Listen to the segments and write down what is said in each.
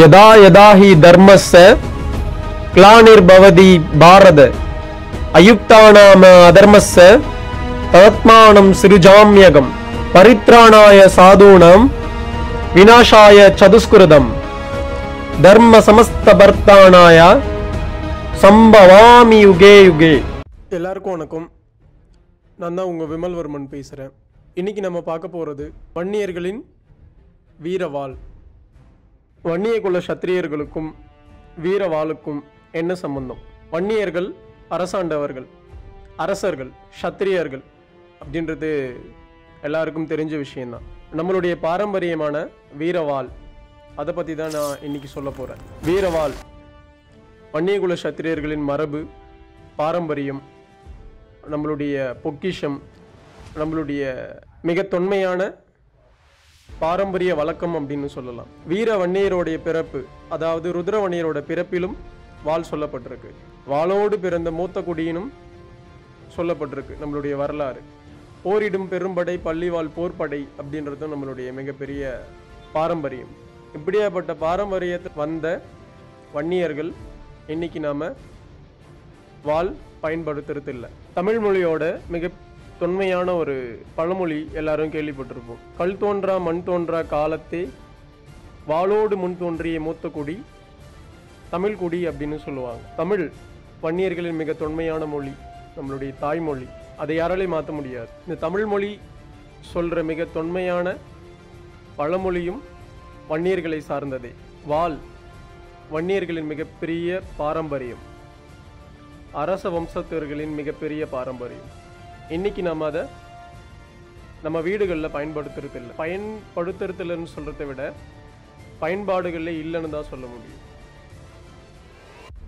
யதா யதா ஹி தர்மஸ்ஸ கிளானிர்பவதி பாரத அயுக்தானாம அதர்மஸ்ஸ தத்மானம் சிறுஜாம்யகம் பரித்ராணாய சாதூனம் விநாசாய சதுஸ்குருதம் தர்ம சமஸ்தபர்த்தானாய சம்பவாமி யுகே யுகே. எல்லாருக்கும் வணக்கம். நான் தான் உங்கள் விமல்வர்மன் பேசுகிறேன் இன்னைக்கு நம்ம பார்க்க போகிறது வன்னியர்களின் வீரவாள். வன்னிய குல சத்திரியர்களுக்கும் வீரவாளுக்கும் என்ன சம்பந்தம்? வன்னியர்கள் அரசாண்டவர்கள் அரசர்கள் சத்திரியர்கள் அப்படின்றது எல்லாருக்கும் தெரிஞ்ச விஷயம்தான். நம்மளுடைய பாரம்பரியமான வீரவாள் அதை பற்றி தான் நான் இன்னைக்கு சொல்ல போகிறேன் வீரவாள் வன்னியகுல சத்திரியர்களின் மரபு பாரம்பரியம் நம்மளுடைய பொக்கிஷம் நம்மளுடைய மிக தொன்மையான பாரம்பரிய வழக்கம் அப்படின்னு சொல்லலாம். வீர வன்னியருடைய பிறப்பு அதாவது ருத்ர வன்னியரோட பிறப்பிலும் வாள் சொல்லப்பட்டிருக்கு. வாளோடு பிறந்த மூத்த குடியினும் சொல்லப்பட்டிருக்கு நம்மளுடைய வரலாறு. போரிடும் பெரும்படை பள்ளிவாள் போர்ப்படை அப்படின்றதும் நம்மளுடைய மிகப்பெரிய பாரம்பரியம். இப்படியாப்பட்ட பாரம்பரியத்தை வந்த வன்னியர்கள் இன்னைக்கு நாம வாள் பயன்படுத்துறது இல்லை தமிழ் மொழியோட மிக தொன்மையான ஒரு பழமொழி எல்லாரும் கேள்விப்பட்டிருப்போம். கல் தோன்றா மண் தோன்றா காலத்தே வாளோடு முன் தோன்றிய மூத்த குடி தமிழ் குடி அப்படின்னு சொல்லுவாங்க. தமிழ் வன்னியர்களின் மிக தொன்மையான மொழி நம்மளுடைய தாய்மொழி. அதை யாராலையும் மாற்ற முடியாது. இந்த தமிழ் மொழி சொல்கிற மிக தொன்மையான பழமொழியும் வன்னியர்களை சார்ந்ததே. வால் வன்னியர்களின் மிகப்பெரிய பாரம்பரியம். அரச வம்சத்தவர்களின் மிகப்பெரிய பாரம்பரியம். இன்னைக்கு நம்ம அதை நம்ம வீடுகளில் பயன்படுத்துறது இல்லை பயன்படுத்துறதுலன்னு சொல்கிறத விட பயன்பாடுகளில் இல்லைன்னு தான் சொல்ல முடியும்.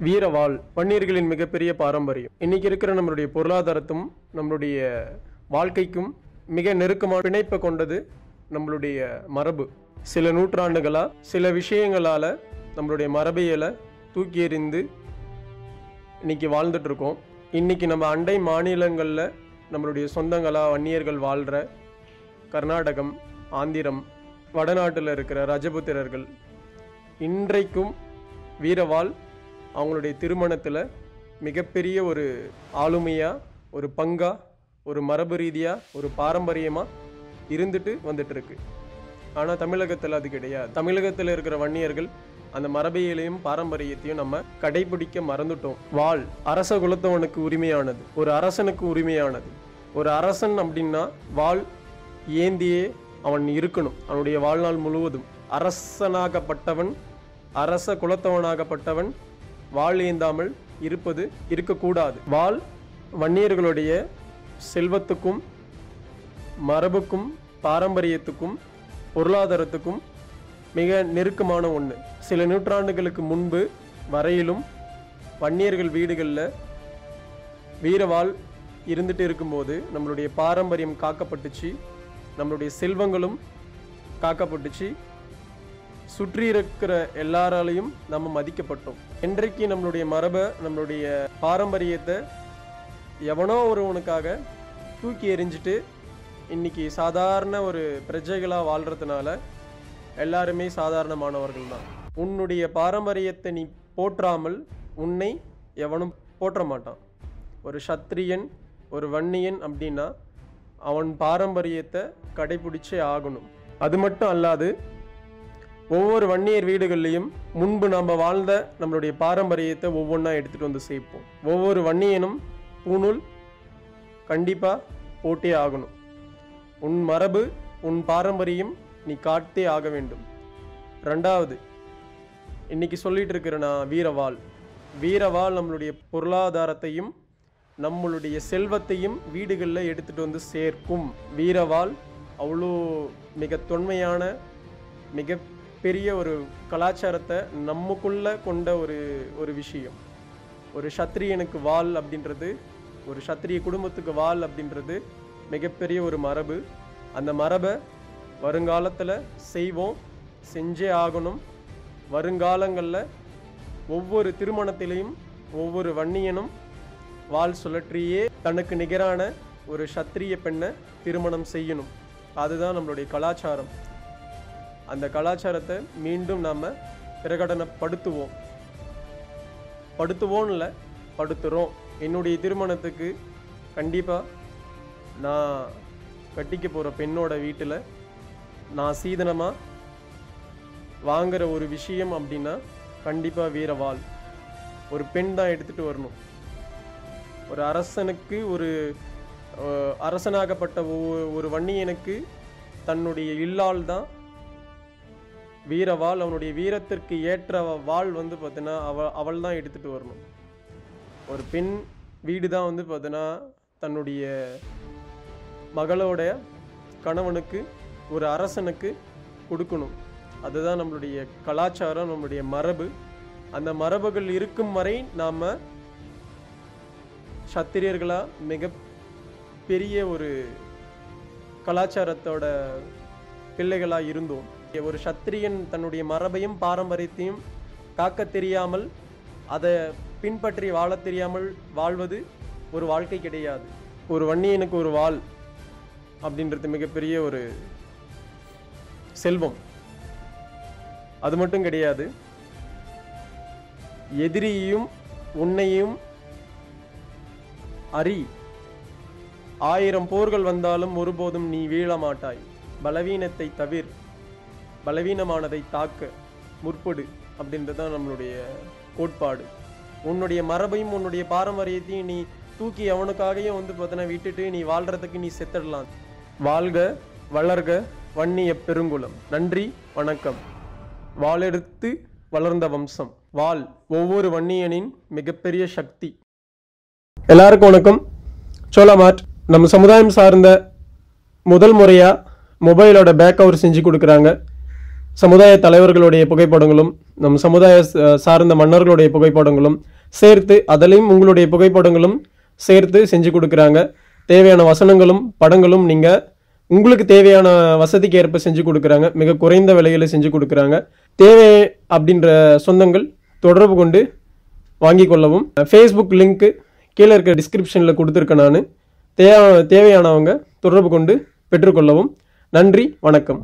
வீரவாள் வன்னியர்களின் மிகப்பெரிய பாரம்பரியம். இன்னைக்கு இருக்கிற நம்மளுடைய பொருளாதாரத்தும் நம்மளுடைய வாழ்க்கைக்கும் மிக நெருக்கமான பிணைப்பை கொண்டது நம்மளுடைய மரபு. சில நூற்றாண்டுகளாக சில விஷயங்களால் நம்மளுடைய மரபியலை தூக்கி எறிந்து இன்னைக்கு வாழ்ந்துட்டுருக்கோம் இன்னைக்கு நம்ம அண்டை மாநிலங்களில் நம்மளுடைய சொந்தங்களாக வன்னியர்கள் வாழ்கிற கர்நாடகம் ஆந்திரம் வடநாட்டில் இருக்கிற ரஜபுத்திரர்கள் இன்றைக்கும் வீரவாள் அவங்களுடைய திருமணத்தில் மிகப்பெரிய ஒரு ஆளுமையாக ஒரு பங்கா ஒரு மரபு ரீதியாக ஒரு பாரம்பரியமாக இருந்துட்டு வந்துட்டு இருக்கு. ஆனால் தமிழகத்தில் அது கிடையாது. தமிழகத்தில் இருக்கிற வன்னியர்கள் அந்த மரபியலையும் பாரம்பரியத்தையும் நம்ம கடைபிடிக்க மறந்துட்டோம். வாழ் அரச குலத்தவனுக்கு உரிமையானது. ஒரு அரசனுக்கு உரிமையானது. ஒரு அரசன் அப்படின்னா வாழ் ஏந்தியே அவன் இருக்கணும். அவனுடைய வாழ்நாள் முழுவதும். அரசனாகப்பட்டவன் அரச குலத்தவனாகப்பட்டவன் வாழ் ஏந்தாமல் இருப்பது இருக்கக்கூடாது. வாழ் வன்னியர்களுடைய செல்வத்துக்கும் மரபுக்கும் பாரம்பரியத்துக்கும் பொருளாதாரத்துக்கும் மிக நெருக்கமான ஒன்று சில நூற்றாண்டுகளுக்கு முன்பு வரையிலும் வன்னியர்கள் வீடுகளில் வீரவாள் இருந்துட்டு இருக்கும்போது நம்மளுடைய பாரம்பரியம் காக்கப்பட்டுச்சு. நம்மளுடைய செல்வங்களும் காக்கப்பட்டுச்சு. சுற்றி இருக்கிற எல்லாராலையும் நம்ம மதிக்கப்பட்டோம். இன்றைக்கு நம்மளுடைய மரபை நம்மளுடைய பாரம்பரியத்தை எவனோ ஒருவனுக்காக தூக்கி எறிஞ்சிட்டு இன்னைக்கு சாதாரண ஒரு பிரஜைகளாக வாழ்கிறதுனால எல்லாருமே சாதாரணமானவர்கள் தான். உன்னுடைய பாரம்பரியத்தை நீ போற்றாமல் உன்னை எவனும் போற்ற மாட்டான். ஒரு சத்திரியன் ஒரு வன்னியன் அப்படின்னா அவன் பாரம்பரியத்தை கடைபிடிச்சே ஆகணும். அது மட்டும் அல்லாது ஒவ்வொரு வன்னியர் வீடுகள்லையும் முன்பு நாம் வாழ்ந்த நம்மளுடைய பாரம்பரியத்தை ஒவ்வொன்றா எடுத்துகிட்டு வந்து சேர்ப்போம். ஒவ்வொரு வன்னியனும் பூணூல் கண்டிப்பாக போட்டே ஆகணும். உன் மரபு உன் பாரம்பரியம் நீ காட்டே ஆக வேண்டும். ரெண்டாவது இன்னைக்கு சொல்லிட்டு இருக்கிற நான் வீரவாள். வீரவாள் நம்மளுடைய பொருளாதாரத்தையும் நம்மளுடைய செல்வத்தையும் வீடுகளில் எடுத்துகிட்டு வந்து சேர்க்கும். வீரவாள் அவ்வளோ மிக தொன்மையான மிக பெரிய ஒரு கலாச்சாரத்தை நமக்குள்ள கொண்ட ஒரு ஒரு விஷயம். ஒரு சத்திரியனுக்கு வால் அப்படின்றது ஒரு சத்திரிய குடும்பத்துக்கு வால் அப்படின்றது மிகப்பெரிய ஒரு மரபு. அந்த மரபை வருங்காலத்தில் செய்வோம் செஞ்சே ஆகணும். வருங்காலங்களில் ஒவ்வொரு திருமணத்திலையும் ஒவ்வொரு வன்னியனும் வாள் சுழற்றியே தனக்கு நிகரான ஒரு சத்திரிய பெண்ணை திருமணம் செய்யணும். அதுதான் நம்மளுடைய கலாச்சாரம். அந்த கலாச்சாரத்தை மீண்டும் நாம் பிரகடனப்படுத்துவோம். படுத்துவோம் இல்லை படுத்துகிறோம் என்னுடைய திருமணத்துக்கு கண்டிப்பாக நான் கட்டிக்க போகிற பெண்ணோட வீட்டில் நான் சீதனமாக வாங்குற ஒரு விஷயம் அப்படின்னா கண்டிப்பாக வீரவாள். ஒரு பெண் தான் எடுத்துகிட்டு வரணும். ஒரு அரசனுக்கு ஒரு அரசனாகப்பட்ட ஒவ்வொரு ஒரு வன்னியனுக்கு தன்னுடைய இல்லால் தான் வீரவாள். அவனுடைய வீரத்திற்கு ஏற்ற வாள் வந்து பார்த்தீங்கன்னா அவ அவள் தான் எடுத்துகிட்டு வரணும். ஒரு பெண் வீடு தான் வந்து பார்த்தீங்கன்னா தன்னுடைய மகளோட கணவனுக்கு ஒரு அரசனுக்கு கொடுக்கணும். அதுதான் நம்மளுடைய கலாச்சாரம் நம்மளுடைய மரபு. அந்த மரபுகள் இருக்கும் வரை நாம் சத்திரியர்களாக மிக பெரிய ஒரு கலாச்சாரத்தோட பிள்ளைகளாக இருந்தோம். ஒரு சத்திரியன் தன்னுடைய மரபையும் பாரம்பரியத்தையும் காக்க தெரியாமல் அதை பின்பற்றி வாழத் தெரியாமல் வாழ்வது ஒரு வாழ்க்கை கிடையாது. ஒரு வன்னியனுக்கு ஒரு வாழ் அப்படின்றது மிகப்பெரிய ஒரு செல்வம். அது மட்டும் கிடையாது எதிரியையும் உன்னையும் அறி. ஆயிரம் போர்கள் வந்தாலும் ஒருபோதும் நீ வீழ மாட்டாய் பலவீனத்தை தவிர் பலவீனமானதை தாக்க முற்படு அப்படின்றது தான் நம்மளுடைய கோட்பாடு. உன்னுடைய மரபையும் உன்னுடைய பாரம்பரியத்தையும் நீ தூக்கி அவனுக்காகவே வந்து பார்த்தனா விட்டுட்டு நீ வாழ்கிறதுக்கு நீ செத்துடலாம். வாழ்க வளர்க வன்னிய பெருங்குளம். நன்றி வணக்கம். வாளெடுத்து வளர்ந்த வம்சம். வாள் ஒவ்வொரு வன்னியனின் மிகப்பெரிய சக்தி. எல்லாருக்கும் வணக்கம். சோலாமார்ட் நம்ம சமுதாயம் சார்ந்த முதல் முறையாக மொபைலோட பேக் கவர் செஞ்சு கொடுக்குறாங்க. சமுதாய தலைவர்களுடைய புகைப்படங்களும் நம் சமுதாய சார்ந்த மன்னர்களுடைய புகைப்படங்களும் சேர்த்து அதிலையும் உங்களுடைய புகைப்படங்களும் சேர்த்து செஞ்சு கொடுக்குறாங்க. தேவையான வசனங்களும் படங்களும் நீங்கள் உங்களுக்கு தேவையான வசதிக்கு ஏற்ப செஞ்சு கொடுக்குறாங்க. மிக குறைந்த விலையில செஞ்சு கொடுக்குறாங்க. தேவை அப்படின்ற சொந்தங்கள் தொடர்பு கொண்டு வாங்கி கொள்ளவும் ஃபேஸ்புக் லிங்க்கு கீழே இருக்க டிஸ்கிரிப்ஷனில் கொடுத்துருக்கேன் நான். தேவை தேவையானவங்க தொடர்பு கொண்டு பெற்றுக்கொள்ளவும். நன்றி வணக்கம்.